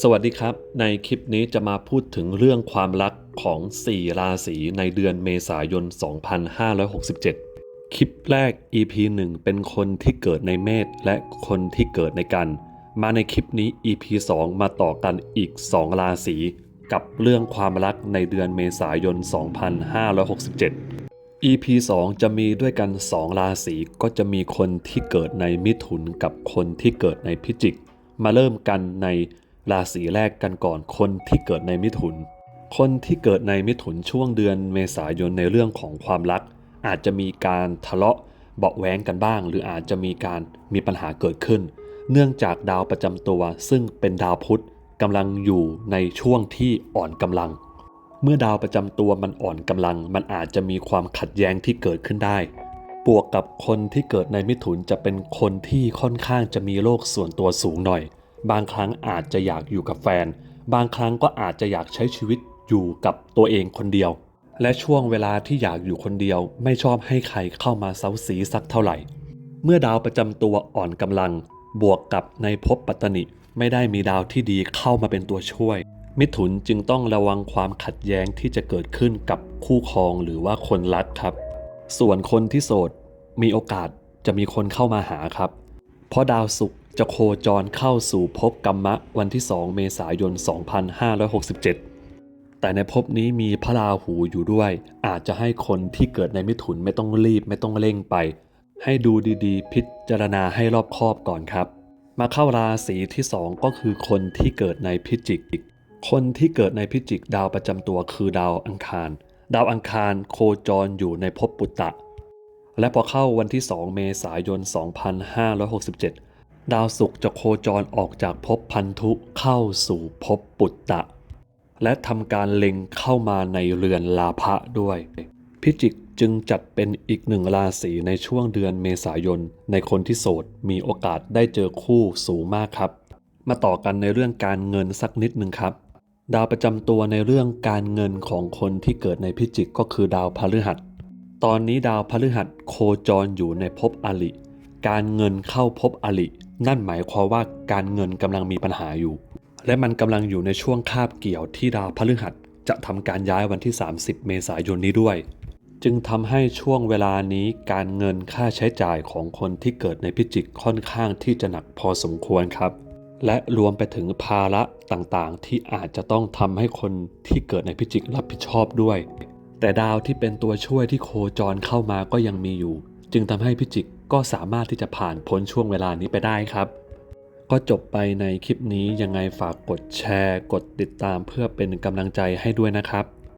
สวัสดีครับ ในคลิปนี้จะมาพูดถึงเรื่องความรักของ 4 ราศีในเดือนเมษายน 2567 คลิปแรก EP 1 เป็นคนที่เกิดในเมษและคนที่เกิดในกัน มาในคลิปนี้ EP 2 มาต่อกันอีก 2 ราศีกับเรื่องความรักในเดือนเมษายน 2567 EP 2 จะมีด้วยกัน 2 ราศีก็จะมีคนที่เกิดในมิถุนกับคนที่เกิดในพิจิก มาเริ่มกันใน ราศีแรกกันก่อนคนที่เกิดในมิถุน คนที่เกิดในมิถุนช่วงเดือนเมษายนในเรื่องของความรัก อาจจะมีการทะเลาะเบาะแว้งกันบ้าง หรืออาจจะมีการมีปัญหาเกิดขึ้น เนื่องจากดาวประจำตัว ซึ่งเป็นดาวพุธกำลังอยู่ในช่วงที่อ่อนกำลัง เมื่อดาวประจำตัวมันอ่อนกำลัง มันอาจจะมีความขัดแย้งที่เกิดขึ้นได้บวกกับคนที่เกิดในมิถุนจะเป็นคนที่ค่อนข้างจะมีโลกส่วนตัวสูงหน่อย บางครั้งอาจจะอยากอยู่กับแฟน บางครั้งก็อาจจะอยากใช้ชีวิตอยู่กับตัวเองคนเดียว และช่วงเวลาที่อยากอยู่คนเดียว ไม่ชอบให้ใครเข้ามาเซาซีสักเท่าไหร่ เมื่อดาวประจำตัวอ่อนกำลัง บวกกับในภพปัตตนิไม่ได้มีดาวที่ดีเข้ามาเป็นตัวช่วย มิถุนจึงต้องระวังความขัดแย้งที่จะเกิดขึ้นกับคู่ครองหรือว่าคนรักครับ ส่วนคนที่โสดมีโอกาสจะมีคนเข้ามาหาครับ เพราะดาวศุกร์ จะโคจรเข้าสู่ภพกัมมะวันที่ 2 เมษายน 2567 แต่ในภพนี้มีพระราหูอยู่ด้วย อาจจะให้คนที่เกิดในมิถุนไม่ต้องรีบไม่ต้องเร่งไป ให้ดูดีๆ พิจารณาให้รอบคอบก่อนครับ มาเข้าราศีที่ 2 ก็คือคนที่เกิดในพิจิก คนที่เกิดในพิจิกดาวประจำตัวคือดาวอังคาร ดาวอังคารโคจรอยู่ในภพปุตตะ และพอเข้าวันที่ 2 เมษายน 2567 ดาวศุกร์จะโคจรออกจากภพพันธุเข้าสู่ภพปุตตะ และทำการเล็งเข้ามาในเรือนลาภะด้วย พิจิกจึงจัดเป็นอีกหนึ่งราศีในช่วงเดือนเมษายน ในคนที่โสดมีโอกาสได้เจอคู่สูงมากครับ มาต่อกันในเรื่องการเงินสักนิดหนึ่งครับ ดาวประจำตัวในเรื่องการเงินของคนที่เกิดในพิจิกก็คือดาวพฤหัส ตอนนี้ดาวพฤหัสโคจรอยู่ในภพอลิ การเงินเข้าภพอลินั่นหมายความว่าการเงินกำลังมีปัญหาอยู่ และมันกำลังอยู่ในช่วงคาบเกี่ยวที่ดาวพฤหัสจะทำการย้ายวันที่ 30 เมษายนนี้ด้วย จึงทำให้ช่วงเวลานี้การเงินค่าใช้จ่ายของคนที่เกิดในพิจิกค่อนข้างที่จะหนักพอสมควรครับ และรวมไปถึงภาระต่างๆ ที่อาจจะต้องทำให้คนที่เกิดในพิจิกรับผิดชอบด้วย แต่ดาวที่เป็นตัวช่วยที่โคจรเข้ามาก็ยังมีอยู่ จึงทำให้พิจิก ก็สามารถที่จะผ่านพ้นช่วงเวลานี้ไปได้ครับ ก็จบไปในคลิปนี้ยังไงฝากกดแชร์ กดติดตามเพื่อเป็นกำลังใจให้ด้วยนะครับ